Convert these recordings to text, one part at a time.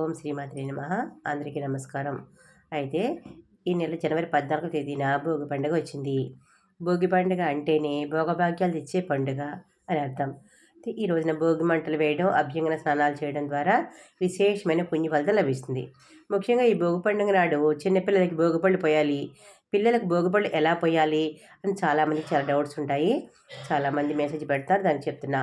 ఓం శ్రీమాత్రి నమ. అందరికీ నమస్కారం. అయితే ఈ నెల జనవరి పద్నాలుగో తేదీన భోగి పండుగ వచ్చింది. భోగి పండుగ అంటేనే భోగభాగ్యాలు తెచ్చే పండుగ అని అర్థం. అయితే ఈ రోజున భోగి మంటలు వేయడం అభ్యంగన స్నానాలు చేయడం ద్వారా విశేషమైన పుణ్య ఫలితం లభిస్తుంది. ముఖ్యంగా ఈ భోగి పండుగ నాడు చిన్నపిల్లలకి భోగిపళ్ళు పోయాలి. పిల్లలకు భోగిపళ్ళు ఎలా పోయాలి అని చాలామందికి చాలా డౌట్స్ ఉంటాయి. చాలామంది మెసేజ్ పెడతారు దానికి చెప్తున్నా.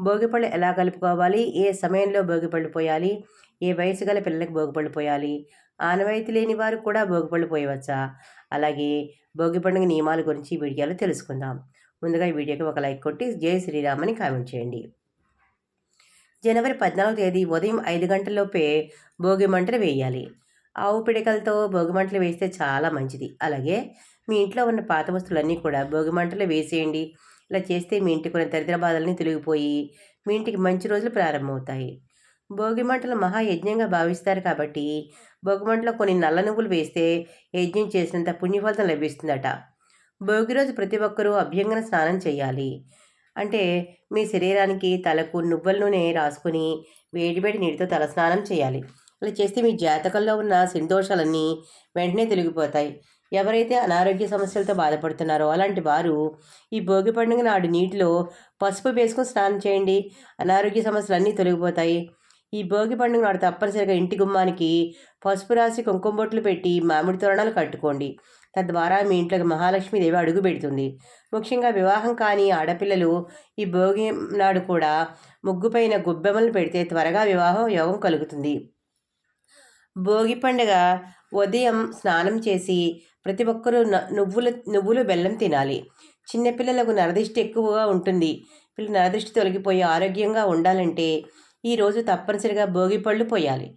భోగిపళ్ళు ఎలా కలుపుకోవాలి? ఏ సమయంలో భోగిపళ్ళు పోయాలి? ఏ వయసు గల పిల్లలకు భోగిపళ్ళు పోయాలి? ఆనవాయితీ లేని వారు కూడా భోగిపళ్ళు పోయవచ్చా? అలాగే భోగి పండుగ నియమాల గురించి ఈ వీడియోలో తెలుసుకుందాం. ముందుగా ఈ వీడియోకి ఒక లైక్ కొట్టి జై శ్రీరామ్ అని కామెంట్ చేయండి. జనవరి పద్నాలుగు తేదీ ఉదయం ఐదు గంటలలోపే భోగి మంటలు వేయాలి. ఆవు పిడకలతో భోగి మంటలు వేస్తే చాలా మంచిది. అలాగే మీ ఇంట్లో ఉన్న పాత వస్తువులన్నీ కూడా భోగి మంటలు వేసేయండి. ఇలా చేస్తే మీ ఇంటికి ఉన్న దరిద్ర బాధల్ని తొలగిపోయి మీ ఇంటికి మంచి రోజులు ప్రారంభమవుతాయి. భోగి మంటలు మహాయజ్ఞంగా భావిస్తారు కాబట్టి భోగి మంటలో కొన్ని నల్ల నువ్వులు వేస్తే యజ్ఞం చేసినంత పుణ్యఫలితం లభిస్తుందట. భోగి రోజు ప్రతి ఒక్కరూ అభ్యంగన స్నానం చేయాలి. అంటే మీ శరీరానికి తలకు నువ్వుల నూనె రాసుకుని వేడివేడి నీటితో తల స్నానం చేయాలి. ఇలా చేస్తే మీ జాతకంలో ఉన్న సంతోషాలన్నీ వెంటనే తొలగిపోతాయి. ఎవరైతే అనారోగ్య సమస్యలతో బాధపడుతున్నారో అలాంటి వారు ఈ భోగి పండుగ నాడు నీటిలో పసుపు వేసుకుని స్నానం చేయండి. అనారోగ్య సమస్యలు అన్నీ తొలగిపోతాయి. ఈ భోగి పండుగ నాడు తప్పనిసరిగా ఇంటి గుమ్మానికి పసుపు రాసి కుంకుమ బొట్లు పెట్టి మామిడి తోరణాలు కట్టుకోండి. తద్వారా మీ ఇంట్లోకి మహాలక్ష్మీదేవి అడుగు పెడుతుంది. ముఖ్యంగా వివాహం కాని ఆడపిల్లలు ఈ భోగి నాడు కూడా ముగ్గుపైన గుబ్బెమ్మలు పెడితే త్వరగా వివాహం యోగం కలుగుతుంది. భోగి పండుగ ఉదయం స్నానం చేసి ప్రతి ఒక్కరూ నువ్వుల నువ్వులు బెల్లం తినాలి. చిన్నపిల్లలకు నరదిష్టి ఎక్కువగా ఉంటుంది. పిల్లలు నరదిష్టి తొలగిపోయి ఆరోగ్యంగా ఉండాలంటే ఈరోజు తప్పనిసరిగా భోగిపళ్ళు పోయాలి.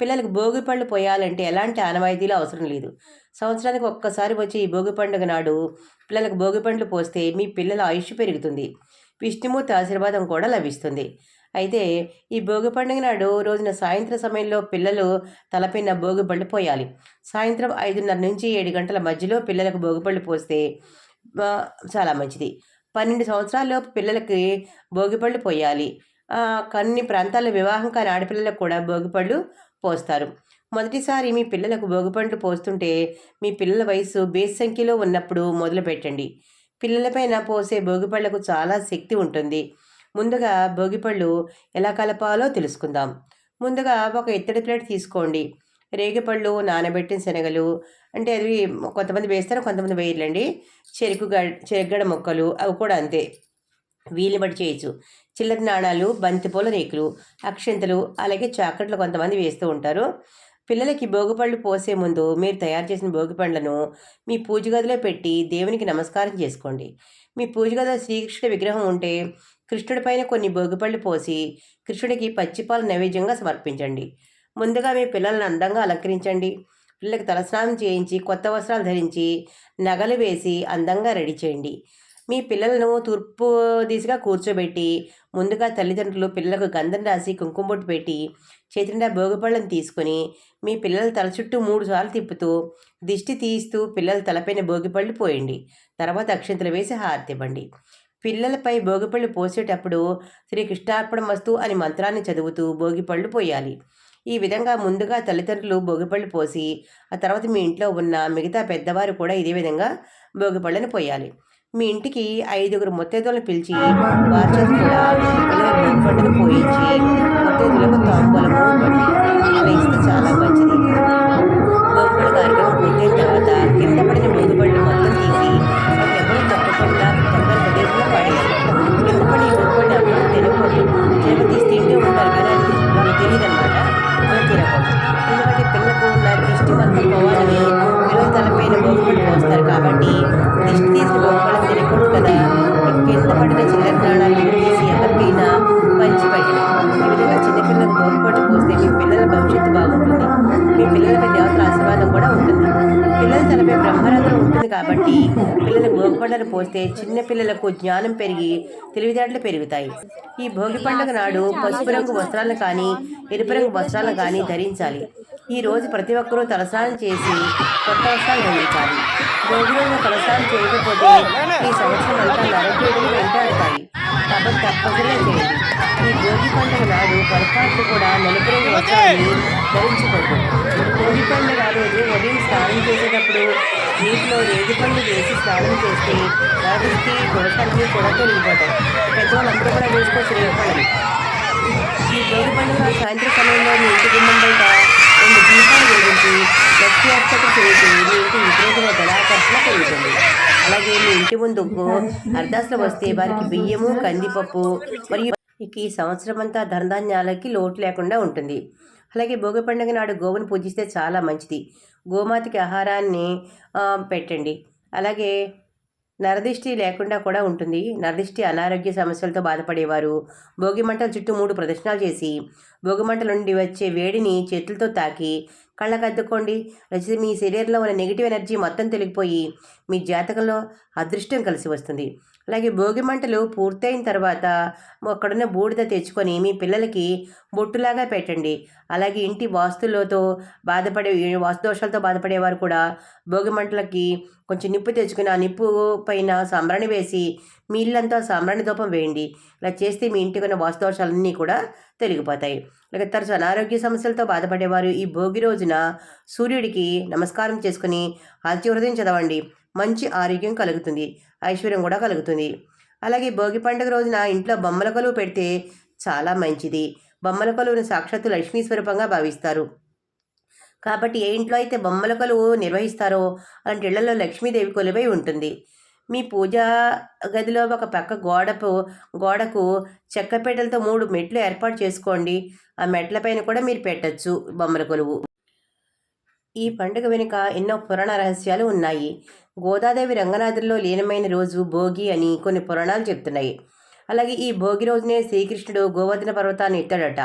పిల్లలకు భోగి పళ్ళు పోయాలంటే ఎలాంటి ఆనవాయితీలు అవసరం లేదు. సంవత్సరానికి ఒక్కసారి వచ్చే ఈ భోగి పండుగ నాడు పిల్లలకు భోగి పండ్లు పోస్తే మీ పిల్లల ఆయుష్ పెరుగుతుంది. విష్ణుమూర్తి ఆశీర్వాదం కూడా లభిస్తుంది. అయితే ఈ భోగి పండుగ నాడు రోజున సాయంత్రం సమయంలో పిల్లలు తలపైన భోగిపళ్ళు పోయాలి. సాయంత్రం ఐదున్నర నుంచి ఏడు గంటల మధ్యలో పిల్లలకు భోగిపళ్ళు పోస్తే చాలా మంచిది. పన్నెండు సంవత్సరాలలోపు పిల్లలకి భోగిపళ్ళు పోయాలి. కొన్ని ప్రాంతాల్లో వివాహం కాని ఆడపిల్లలకు కూడా భోగిపళ్ళు పోస్తారు. మొదటిసారి మీ పిల్లలకు భోగిపండ్లు పోస్తుంటే మీ పిల్లల వయసు బేస్ సంఖ్యలో ఉన్నప్పుడు మొదలుపెట్టండి. పిల్లలపైన పోసే భోగిపళ్ళకు చాలా శక్తి ఉంటుంది. ముందుగా భోగిపళ్ళు ఎలా కలపాలో తెలుసుకుందాం. ముందుగా ఒక ఇత్తడి ప్లేట్ తీసుకోండి. రేగిపళ్ళు నానబెట్టిన శనగలు అంటే అవి కొంతమంది వేస్తారు కొంతమంది వేయలేండి చెరుకు చెరగడ మొక్కలు అవి కూడా అంతే. వీలు బట్టి చేయొచ్చు. చిల్లర నాణాలు బంతిపూల రేకులు అక్షంతలు అలాగే చాక్లెట్లు కొంతమంది వేస్తూ ఉంటారు. పిల్లలకి భోగిపళ్ళు పోసే ముందు మీరు తయారు చేసిన భోగిపండ్లను మీ పూజ గదిలో పెట్టి దేవునికి నమస్కారం చేసుకోండి. మీ పూజ గదిలో శ్రీకృష్ణుడి విగ్రహం ఉంటే కృష్ణుడి పైన కొన్ని భోగిపళ్ళు పోసి కృష్ణుడికి పచ్చిపాలు నైవేద్యంగా సమర్పించండి. ముందుగా మీ పిల్లలను అందంగా అలంకరించండి. పిల్లలకు తలస్నానం చేయించి కొత్త వస్త్రాలు ధరించి నగలు వేసి అందంగా రెడీ చేయండి. మీ పిల్లలను తూర్పు దిశగా కూర్చోబెట్టి ముందుగా తల్లిదండ్రులు పిల్లలకు గంధం రాసి కుంకుమబొట్టు పెట్టి చేతిండా భోగిపళ్ళను తీసుకొని మీ పిల్లల తల చుట్టూ మూడు సార్లు తిప్పుతూ దిష్టి తీస్తూ పిల్లల తలపైన భోగిపళ్ళు పోయండి. తర్వాత అక్షంతలు వేసి హారతివ్వండి పిల్లలపై భోగిపళ్ళు పోసేటప్పుడు శ్రీ కృష్ణార్పణ అని మంత్రాన్ని చదువుతూ భోగిపళ్ళు పోయాలి. ఈ విధంగా ముందుగా తల్లిదండ్రులు భోగిపళ్ళు పోసి ఆ తర్వాత మీ ఇంట్లో ఉన్న మిగతా పెద్దవారు కూడా ఇదే విధంగా భోగిపళ్ళని పోయాలి. మీ ఇంటికి ఐదుగురు ముత్తైదులను పిలిచి వారి చేత కూడా కాబట్టి పిల్లలు భోగిపండ్లను పోస్తే చిన్న పిల్లలకు జ్ఞానం పెరిగి తెలివితేటలు పెరుగుతాయి. ఈ భోగి పండుగ నాడు పసుపు రంగు వస్త్రాలను కానీ ఎరుపు రంగు వస్త్రాలను కానీ ధరించాలి. ఈ రోజు ప్రతి ఒక్కరూ తలస్నానం చేసి కొత్త వస్త్రాలు ధరించాలి. భోగి రోజున తలస్నానం చేయకపోతే ఈ సంవత్సరం అంతా నరకేతులు వెంటాడుతాయి. కాబట్టి తప్పకుండా చేయండి ఈ భోగి పండుగ నాడు పొరపాట్లు కూడా నలుపు రంగు వస్త్రాన్ని ధరించకూడదు భోగి పండుగ రోజు ఉదయం స్నానం చేసేటప్పుడు నీటిలో రేగి పండు వేసి స్నానం చేస్తే వాటికి దోషాలకి కూడా తొలగిపోతాయి పెద్దవాళ్ళందరూ కూడా వేసుకోవచ్చు రేగి ఈ భోగి పండుగ సాయంత్రం సమయంలో మీ ఇంటి గుమ్మం బయట రెండు దీపాలు వెలిగించి లక్ష్మీ అర్చక చేసి మీ ఇంటి విపరీతమైన ధనాకర్షణ పెరుగుతుంది. అలాగే మీ ఇంటి ముందు అర్దాసులు వస్తే వారికి బియ్యము కందిపప్పు మరియు ఇక ఈ సంవత్సరం అంతా ధనధాన్యాలకి లోటు లేకుండా ఉంటుంది. అలాగే భోగి పండుగ నాడు గోవును పూజిస్తే చాలా మంచిది. గోమాతకి ఆహారాన్ని పెట్టండి. అలాగే నరదిష్టి లేకుండా కూడా ఉంటుంది. నరదిష్టి అనారోగ్య సమస్యలతో బాధపడేవారు. భోగిమంటల చుట్టూ మూడు ప్రదక్షిణాలు చేసి భోగిమంటల నుండి వచ్చే వేడిని చేతులతో తాకి కళ్ళకద్దుకోండి. రచిత మీ శరీరంలో ఉన్న నెగిటివ్ ఎనర్జీ మొత్తం తొలగిపోయి మీ జాతకంలో అదృష్టం కలిసి వస్తుంది. అలాగే భోగి మంటలు పూర్తయిన తర్వాత అక్కడున్న బూడిద తెచ్చుకొని మీ పిల్లలకి బొట్టులాగా పెట్టండి. అలాగే ఇంటి వాస్తులతో బాధపడే వాస్తు దోషాలతో బాధపడేవారు కూడా భోగి మంటలకి కొంచెం నిప్పు తెచ్చుకుని ఆ నిప్పు పైన సాంబ్రాణి వేసి మీ ఇల్లంతా సాంబ్రాణి దూపం వేయండి. ఇలా చేస్తే మీ ఇంటికి ఉన్న వాస్తు దోషాలన్నీ కూడా తొలగిపోతాయి. ఇక తరచు అనారోగ్య సమస్యలతో బాధపడేవారు ఈ భోగి రోజున సూర్యుడికి నమస్కారం చేసుకుని ఆదిత్య హృదయం చదవండి. మంచి ఆరోగ్యం కలుగుతుంది ఐశ్వర్యం కూడా కలుగుతుంది. అలాగే భోగి పండుగ రోజున ఇంట్లో బొమ్మల కొలువు పెడితే చాలా మంచిది. బొమ్మల కొలువును సాక్షాత్తు లక్ష్మీ స్వరూపంగా భావిస్తారు. కాబట్టి ఏ ఇంట్లో అయితే బొమ్మల కొలువు నిర్వహిస్తారో అలాంటి ఇళ్ళలో లక్ష్మీదేవి కొలువై ఉంటుంది. మీ పూజా గదిలో ఒక పక్క గోడపు గోడకు చెక్కపేటలతో మూడు మెట్లు ఏర్పాటు చేసుకోండి. ఆ మెట్ల పైన కూడా మీరు పెట్టచ్చు బొమ్మల కొలువు. ఈ పండుగ వెనుక ఎన్నో పురాణ రహస్యాలు ఉన్నాయి. గోదాదేవి రంగనాథుల్లో లీనమైన రోజు భోగి అని కొన్ని పురాణాలు చెప్తున్నాయి. అలాగే ఈ భోగి రోజునే శ్రీకృష్ణుడు గోవర్ధన పర్వతాన్ని ఎత్తాడట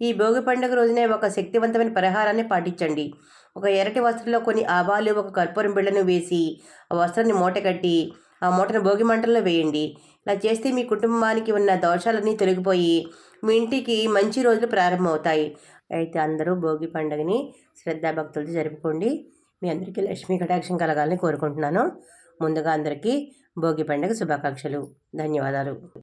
ఈ భోగి పండుగ రోజునే ఒక శక్తివంతమైన పరిహారాన్ని పాటించండి. ఒక ఎరటి వస్త్రంలో కొన్ని ఆవాలు ఒక కర్పూరం బిళ్ళను వేసి ఆ వస్త్రాన్ని మూట కట్టి ఆ మూటను భోగి మంటల్లో వేయండి. ఇలా చేస్తే మీ కుటుంబానికి ఉన్న దోషాలన్నీ తొలగిపోయి మీ ఇంటికి మంచి రోజులు ప్రారంభమవుతాయి. అయితే అందరూ భోగి పండుగని శ్రద్ధాభక్తులతో జరుపుకోండి. మీ అందరికీ లక్ష్మీ కటాక్షం కలగాలని కోరుకుంటున్నాను. ముందుగా అందరికీ భోగి పండుగ శుభాకాంక్షలు. ధన్యవాదాలు.